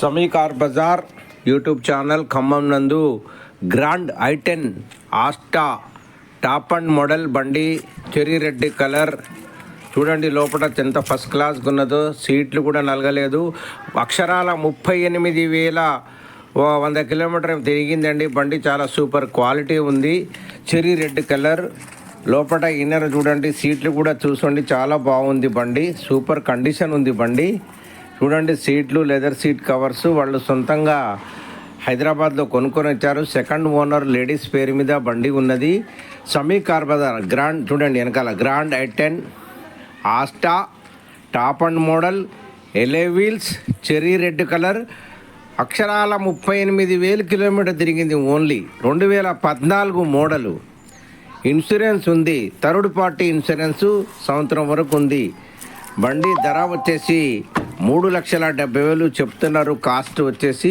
Sammi car Bazar YouTube channel Khammam నందు Grand i ten Asta top end model బండి cherry red colour. చూడండి లోపల ఎంత ఫస్ట్ క్లాస్గా ఉన్నదో సీట్లు కూడా నలగలేదు. అక్షరాల ముప్పై ఎనిమిది వేల వంద కిలోమీటర్ తిరిగిందండి. బండి చాలా సూపర్ క్వాలిటీ ఉంది. Cherry red colour. లోపల ఇన్నర్ చూడండి సీట్లు కూడా చూసుకోండి చాలా బాగుంది బండి. సూపర్ కండిషన్ ఉంది బండి. చూడండి సీట్లు లెదర్ సీట్ కవర్స్ వాళ్ళు సొంతంగా హైదరాబాద్లో కొనుక్కొని వచ్చారు. సెకండ్ ఓనర్ లేడీస్ పేరు మీద బండి ఉన్నది. సమీ కార్బదార్ గ్రాండ్ చూడండి వెనకాల Grand i ten Asta top end model alloy wheels cherry red colour అక్షరాల ముప్పై ఎనిమిది వేలు కిలోమీటర్ తిరిగింది ఓన్లీ రెండు వేల పద్నాలుగు మోడలు ఇన్సూరెన్స్ ఉంది. థర్డ్ పార్టీ ఇన్సూరెన్స్ సంవత్సరం వరకు ఉంది. బండి ధర వచ్చేసి మూడు లక్షల డెబ్బై వేలు చెప్తున్నారు. కాస్ట్ వచ్చేసి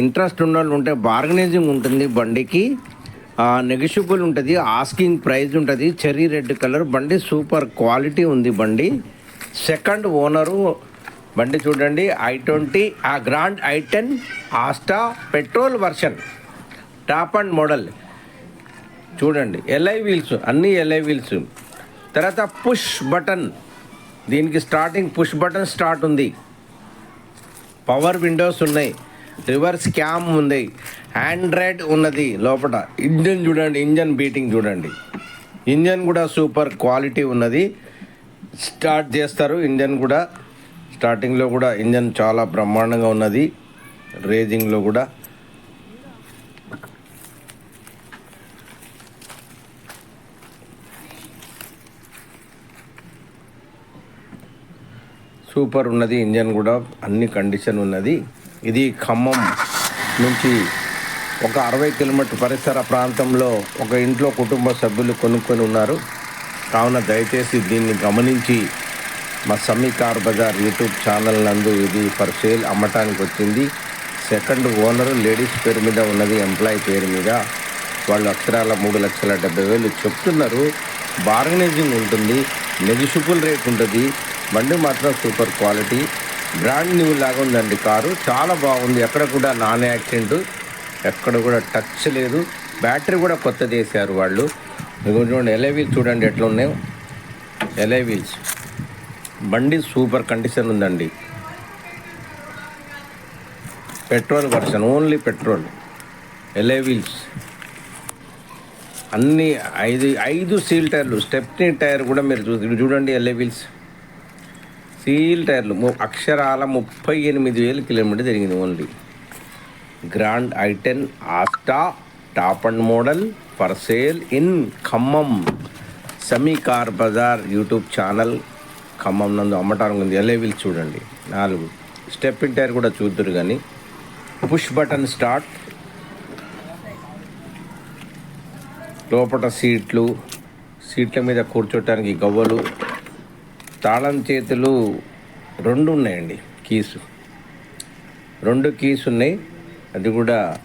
ఇంట్రెస్ట్ ఉన్న వాళ్ళు ఉంటే బార్గనైజింగ్ ఉంటుంది బండికి. నెగిషిబుల్ ఉంటుంది ఆస్కింగ్ ప్రైజ్ ఉంటుంది చెర్రీ రెడ్ కలర్ బండి సూపర్ క్వాలిటీ ఉంది బండి. సెకండ్ ఓనరు బండి చూడండి ఐ ట్వంటీ ఆ Grand i ten Asta petrol version top end model. చూడండి ఎల్ఐ వీల్స్ అన్ని ఎల్ఐ వీల్స్. తర్వాత పుష్ బటన్ దీనికి స్టార్టింగ్ పుష్ బటన్ స్టార్ట్ ఉంది. పవర్ విండోస్ ఉన్నాయి. రివర్స్ క్యామ్ ఉంది. ఆండ్రాయిడ్ ఉన్నది లోపల ఇంజన్ చూడండి ఇంజన్ బీటింగ్ చూడండి. ఇంజన్ కూడా సూపర్ క్వాలిటీ ఉన్నది. స్టార్ట్ చేస్తారు ఇంజన్ కూడా. స్టార్టింగ్లో కూడా ఇంజన్ చాలా బ్రహ్మాండంగా ఉన్నది. రేజింగ్లో కూడా. సూపర్ ఉన్నది ఇంజన్ కూడా అన్ని కండిషన్ ఉన్నది. ఇది ఖమ్మం నుంచి ఒక అరవై కిలోమీటర్ పరిసర ప్రాంతంలో ఒక ఇంట్లో కుటుంబ సభ్యులు కొనుక్కొని ఉన్నారు. కావున దయచేసి దీన్ని గమనించి మా Sami car bazaar YouTube channel నందు ఇది ఫర్ సేల్ అమ్మటానికి వచ్చింది. సెకండ్ ఓనర్ లేడీస్ పేరు మీద ఉన్నది ఎంప్లాయీ పేరు మీద. వాళ్ళు అక్షరాల మూడు లక్షల డెబ్బై వేలు చెప్తున్నారు. బార్గనైజింగ్ ఉంటుంది నెగిషిబుల్ రేట్ ఉంటుంది. బండి మాత్రం సూపర్ క్వాలిటీ. బ్రాండ్ న్యూ లాగా ఉందండి కారు. చాలా బాగుంది. ఎక్కడ కూడా నాన్ యాక్సిడెంట్ ఎక్కడ కూడా టచ్ లేదు. బ్యాటరీ కూడా కొత్తది వేసారు వాళ్ళు. చూడండి ఎలై వీల్స్ చూడండి ఎట్లా ఉన్నాయో వీల్స్ బండి సూపర్ కండిషన్ ఉందండి. Petrol version only petrol. Alloy wheels అన్ని ఐదు ఐదు సీల్ టైర్లు. స్టెప్నీ టైర్ కూడా మీరు చూ చూడండి ఎల్ఏ వీల్స్ సీల్ టైర్లు. ము- అక్షరాల ముప్పై ఎనిమిది వేలు కిలోమీటర్ జరిగింది only. Grand i ten Asta top end model for sale in Khammam. Sami car Bazaar YouTube channel Khammam నందు అమ్మటానికి ఉంది. ఎలేవిల్ చూడండి. నాలుగు. స్టెప్ ఇన్ టైర్ కూడా చూద్దరు కానీ పుష్ బటన్ స్టార్ట్. లోపల సీట్లు. సీట్ల మీద కూర్చోటానికి గవ్వలు. తాళం చేతులు రెండు ఉన్నాయండి కీసు. రెండు కీస్ ఉన్నాయి. అది కూడా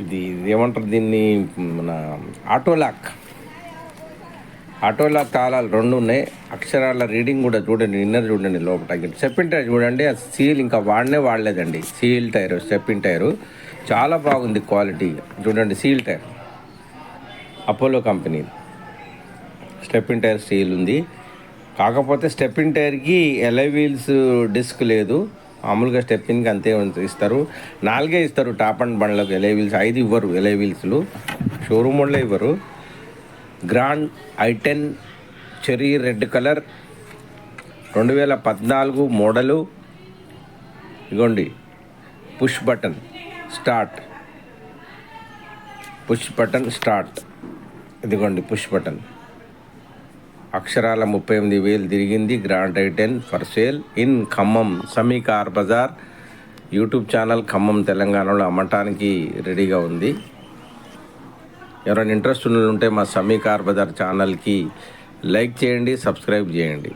ఇది ఏమంటారు దీన్ని? మన ఆటోలాక్ ఆటోలాక్ తాళాలు రెండు ఉన్నాయి. అక్షరాల రీడింగ్ కూడా చూడండి ఇన్నర్ చూడండి లోపల సెప్పింటైర్ టైర్ చూడండి ఆ సీల్ ఇంకా వాడనే వాడలేదండి. Seal tyre stepney tyre. చాలా బాగుంది క్వాలిటీ. చూడండి seal tyre. Apollo company. Stepney tyre steel ఉంది. కాకపోతే స్టెప్పిన్ టైర్కి ఎలై వీల్స్ డిస్క్ లేదు. మామూలుగా స్టెప్పింగ్కి అంతే ఇస్తారు. నాలుగే ఇస్తారు టాప్ అండ్ బండ్లకు ఎలై వీల్స్. ఐదు ఇవ్వరు ఎలై వీల్స్లు. షోరూమ్ వాళ్ళే ఇవ్వరు. Grand i ten cherry red colour. రెండు వేల పద్నాలుగు మోడలు. ఇగోండి. Push button start. Push button start. ఇదిగోండి పుష్ బటన్. అక్షరాల ముప్పై ఎనిమిది వేలు తిరిగింది grand i ten for sale in Khammam. Sami car bazaar YouTube channel Khammam తెలంగాణలో అమ్మటానికి రెడీగా ఉంది. ఎవరైనా ఇంట్రెస్ట్ ఉంటే మా సమీ కార్ బజార్ ఛానల్కి లైక్ చేయండి సబ్స్క్రైబ్ చేయండి.